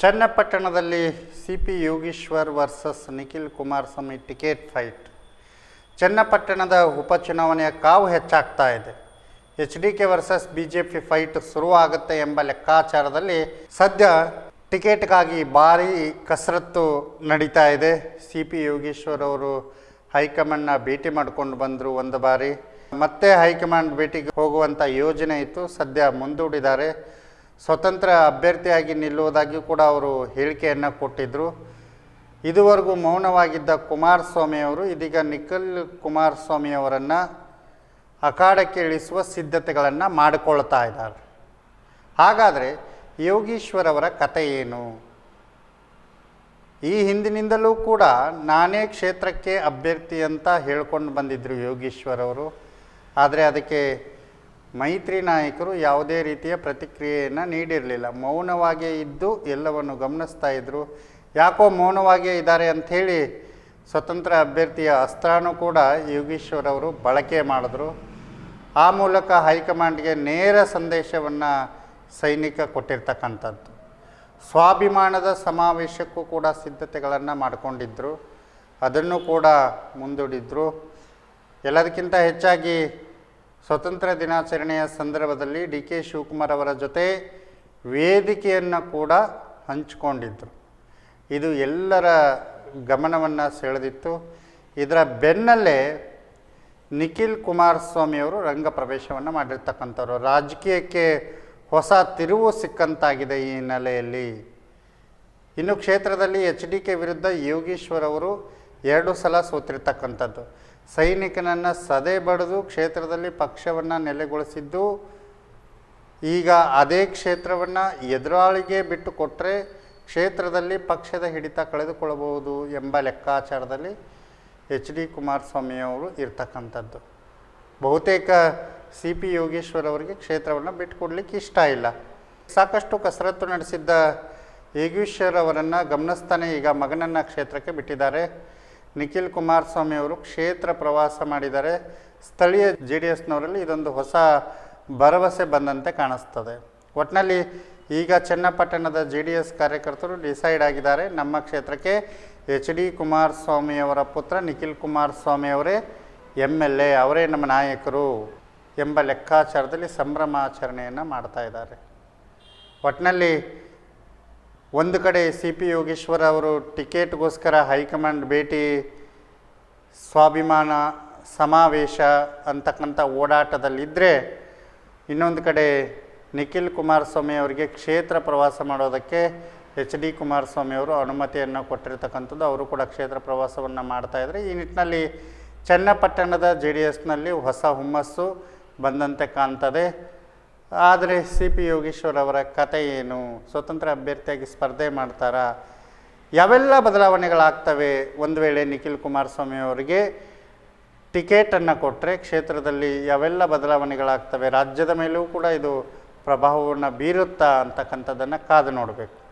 ಚನ್ನಪಟ್ಟಣದಲ್ಲಿ C P Yogeshwar versus Nikhil Kumaraswamy ticket fight. ಚನ್ನಪಟ್ಟಣದ ಉಪಚುನಾವಣೆಯ ಕಾವು ಹೆಚ್ಚಾಗ್ತಾ ಇದೆ. H D K versus B J P fight ಶುರುವಾಗುತ್ತೆ ಎಂಬ ಲೆಕ್ಕಾಚಾರದಲ್ಲಿ ಸದ್ಯ ಟಿಕೆಟ್ಗಾಗಿ ಭಾರಿ ಕಸರತ್ತು ನಡೀತಾ ಇದೆ. ಸಿ ಪಿ ಯೋಗೀಶ್ವರ್ ಅವರು ಹೈಕಮಾಂಡ್ನ ಭೇಟಿ ಮಾಡಿಕೊಂಡು ಬಂದರು ಒಂದು ಬಾರಿ. ಮತ್ತೆ ಹೈಕಮಾಂಡ್ ಭೇಟಿಗೆ ಹೋಗುವಂಥ ಯೋಜನೆ ಇತ್ತು. ಸದ್ಯ ಮುಂದೂಡಿದ್ದಾರೆ. ಸ್ವತಂತ್ರ ಅಭ್ಯರ್ಥಿಯಾಗಿ ನಿಲ್ಲುವುದಾಗಿಯೂ ಕೂಡ ಅವರು ಹೇಳಿಕೆಯನ್ನು ಕೊಟ್ಟಿದ್ದರು ಇದುವರೆಗೂ ಮೌನವಾಗಿದ್ದ ಕುಮಾರಸ್ವಾಮಿಯವರು ಇದೀಗ ನಿಖಿಲ್ ಕುಮಾರಸ್ವಾಮಿಯವರನ್ನು ಅಖಾಡಕ್ಕೆ ಇಳಿಸುವ ಸಿದ್ಧತೆಗಳನ್ನು ಮಾಡಿಕೊಳ್ತಾ ಇದ್ದಾರೆ. ಹಾಗಾದರೆ ಯೋಗೀಶ್ವರವರ ಕತೆ ಏನು? ಈ ಹಿಂದಿನಿಂದಲೂ ಕೂಡ ನಾನೇ ಕ್ಷೇತ್ರಕ್ಕೆ ಅಭ್ಯರ್ಥಿ ಅಂತ ಹೇಳ್ಕೊಂಡು ಬಂದಿದ್ದರು ಯೋಗೀಶ್ವರವರು ಆದರೆ ಅದಕ್ಕೆ ಮೈತ್ರಿ ನಾಯಕರು ಯಾವುದೇ ರೀತಿಯ ಪ್ರತಿಕ್ರಿಯೆಯನ್ನು ನೀಡಿರಲಿಲ್ಲ. ಮೌನವಾಗಿಯೇ ಇದ್ದು ಎಲ್ಲವನ್ನು ಗಮನಿಸ್ತಾ ಇದ್ದರು ಯಾಕೋ ಮೌನವಾಗಿಯೇ ಇದ್ದಾರೆ ಅಂಥೇಳಿ ಸ್ವತಂತ್ರ ಅಭ್ಯರ್ಥಿಯ ಅಸ್ತ್ರನೂ ಕೂಡ ಯೋಗೀಶ್ವರ್ ಅವರು ಬಳಕೆ ಮಾಡಿದ್ರು. ಆ ಮೂಲಕ ಹೈಕಮಾಂಡ್ಗೆ ನೇರ ಸಂದೇಶವನ್ನು ಸೈನಿಕ ಕೊಟ್ಟಿರ್ತಕ್ಕಂಥದ್ದು. ಸ್ವಾಭಿಮಾನದ ಸಮಾವೇಶಕ್ಕೂ ಕೂಡ ಸಿದ್ಧತೆಗಳನ್ನು ಮಾಡಿಕೊಂಡಿದ್ದರು ಅದನ್ನು ಕೂಡ ಮುಂದೂಡಿದ್ರು. ಎಲ್ಲದಕ್ಕಿಂತ ಹೆಚ್ಚಾಗಿ ಸ್ವತಂತ್ರ ದಿನಾಚರಣೆಯ ಸಂದರ್ಭದಲ್ಲಿ ಡಿ ಕೆ ಶಿವಕುಮಾರ್ ಅವರ ಜೊತೆ ವೇದಿಕೆಯನ್ನು ಕೂಡ ಹಂಚಿಕೊಂಡಿದ್ದರು ಇದು ಎಲ್ಲರ ಗಮನವನ್ನು ಸೆಳೆದಿತ್ತು. ಇದರ ಬೆನ್ನಲ್ಲೇ ನಿಖಿಲ್ ಕುಮಾರಸ್ವಾಮಿಯವರು ರಂಗ ಪ್ರವೇಶವನ್ನು ಮಾಡಿರ್ತಕ್ಕಂಥವ್ರು. ರಾಜಕೀಯಕ್ಕೆ ಹೊಸ ತಿರುವು ಸಿಕ್ಕಂತಾಗಿದೆ ಈ ಹಿನ್ನೆಲೆಯಲ್ಲಿ. ಇನ್ನು ಕ್ಷೇತ್ರದಲ್ಲಿ ಎಚ್ ಡಿ ಕೆ ವಿರುದ್ಧ ಯೋಗೀಶ್ವರ್ ಅವರು ಎರಡು ಸಲ ಸೋತಿರ್ತಕ್ಕಂಥದ್ದು. ಸೈನಿಕನನ್ನು ಸದೆ ಬಡಿದು ಕ್ಷೇತ್ರದಲ್ಲಿ ಪಕ್ಷವನ್ನು ನೆಲೆಗೊಳಿಸಿದ್ದು, ಈಗ ಅದೇ ಕ್ಷೇತ್ರವನ್ನು ಎದುರಾಳಿಗೆ ಬಿಟ್ಟು ಕೊಟ್ಟರೆ ಕ್ಷೇತ್ರದಲ್ಲಿ ಪಕ್ಷದ ಹಿಡಿತ ಕಳೆದುಕೊಳ್ಳಬಹುದು ಎಂಬ ಲೆಕ್ಕಾಚಾರದಲ್ಲಿ ಎಚ್ ಡಿ ಕುಮಾರಸ್ವಾಮಿಯವರು ಇರ್ತಕ್ಕಂಥದ್ದು. ಬಹುತೇಕ ಸಿ ಪಿ ಯೋಗೇಶ್ವರ್ ಅವರಿಗೆ ಕ್ಷೇತ್ರವನ್ನು ಬಿಟ್ಟುಕೊಡ್ಲಿಕ್ಕೆ ಇಷ್ಟ ಇಲ್ಲ. ಸಾಕಷ್ಟು ಕಸರತ್ತು ನಡೆಸಿದ್ದ ಯೋಗೇಶ್ವರ್ ಅವರನ್ನು ಗಮನಿಸ್ತಾನೆ ಈಗ ಮಗನನ್ನು ಕ್ಷೇತ್ರಕ್ಕೆ ಬಿಟ್ಟಿದ್ದಾರೆ. ನಿಖಿಲ್ ಕುಮಾರಸ್ವಾಮಿ ಅವರು ಕ್ಷೇತ್ರ ಪ್ರವಾಸ ಮಾಡಿದ್ದಾರೆ. ಸ್ಥಳೀಯ ಜೆ ಡಿ ಎಸ್ನವರಲ್ಲಿ ಇದೊಂದು ಹೊಸ ಭರವಸೆ ಬಂದಂತೆ ಕಾಣಿಸ್ತದೆ. ಒಟ್ಟಿನಲ್ಲಿ ಈಗ ಚನ್ನಪಟ್ಟಣದ ಜೆ ಡಿ ಎಸ್ ಕಾರ್ಯಕರ್ತರು ಡಿಸೈಡ್ ಆಗಿದ್ದಾರೆ. ನಮ್ಮ ಕ್ಷೇತ್ರಕ್ಕೆ ಎಚ್ ಡಿ ಕುಮಾರಸ್ವಾಮಿಯವರ ಪುತ್ರ ನಿಖಿಲ್ ಕುಮಾರಸ್ವಾಮಿ ಅವರೇ ಎಂ ಎಲ್ ಎ, ಅವರೇ ನಮ್ಮ ನಾಯಕರು ಎಂಬ ಲೆಕ್ಕಾಚಾರದಲ್ಲಿ ಸಂಭ್ರಮಾಚರಣೆಯನ್ನು ಮಾಡ್ತಾ ಇದ್ದಾರೆ. ಒಟ್ಟಿನಲ್ಲಿ ಒಂದು ಕಡೆ ಸಿ ಪಿ ಯೋಗೇಶ್ವರ ಅವರು ಟಿಕೆಟ್ಗೋಸ್ಕರ ಹೈಕಮಾಂಡ್ ಭೇಟಿ, ಸ್ವಾಭಿಮಾನ ಸಮಾವೇಶ ಅಂತಕ್ಕಂಥ ಓಡಾಟದಲ್ಲಿದ್ದರೆ ಇನ್ನೊಂದು ಕಡೆ ನಿಖಿಲ್ ಕುಮಾರಸ್ವಾಮಿ ಅವರಿಗೆ ಕ್ಷೇತ್ರ ಪ್ರವಾಸ ಮಾಡೋದಕ್ಕೆ ಎಚ್ ಡಿ ಕುಮಾರಸ್ವಾಮಿ ಅವರು ಅನುಮತಿಯನ್ನು ಕೊಟ್ಟಿರ್ತಕ್ಕಂಥದ್ದು. ಅವರು ಕೂಡ ಕ್ಷೇತ್ರ ಪ್ರವಾಸವನ್ನು ಇದ್ದರೆ. ಈ ನಿಟ್ಟಿನಲ್ಲಿ ಚನ್ನಪಟ್ಟಣದ ಜೆ ಡಿ ಎಸ್ನಲ್ಲಿ ಹೊಸ ಹುಮ್ಮಸ್ಸು ಬಂದಂತೆ ಕಾಣ್ತದೆ. ಆದರೆ ಸಿ ಪಿ ಯೋಗೇಶ್ವರ್ ಅವರ ಕತೆ ಏನು? ಸ್ವತಂತ್ರ ಅಭ್ಯರ್ಥಿಯಾಗಿ ಸ್ಪರ್ಧೆ ಮಾಡ್ತಾರಾ? ಯಾವೆಲ್ಲ ಬದಲಾವಣೆಗಳಾಗ್ತವೆ? ಒಂದು ವೇಳೆ ನಿಖಿಲ್ ಕುಮಾರಸ್ವಾಮಿ ಅವರಿಗೆ ಟಿಕೆಟನ್ನು ಕೊಟ್ಟರೆ ಕ್ಷೇತ್ರದಲ್ಲಿ ಯಾವೆಲ್ಲ ಬದಲಾವಣೆಗಳಾಗ್ತವೆ? ರಾಜ್ಯದ ಮೇಲೂ ಕೂಡ ಇದು ಪ್ರಭಾವವನ್ನು ಬೀರುತ್ತಾ ಅಂತಕ್ಕಂಥದ್ದನ್ನು ಕಾದು ನೋಡಬೇಕು.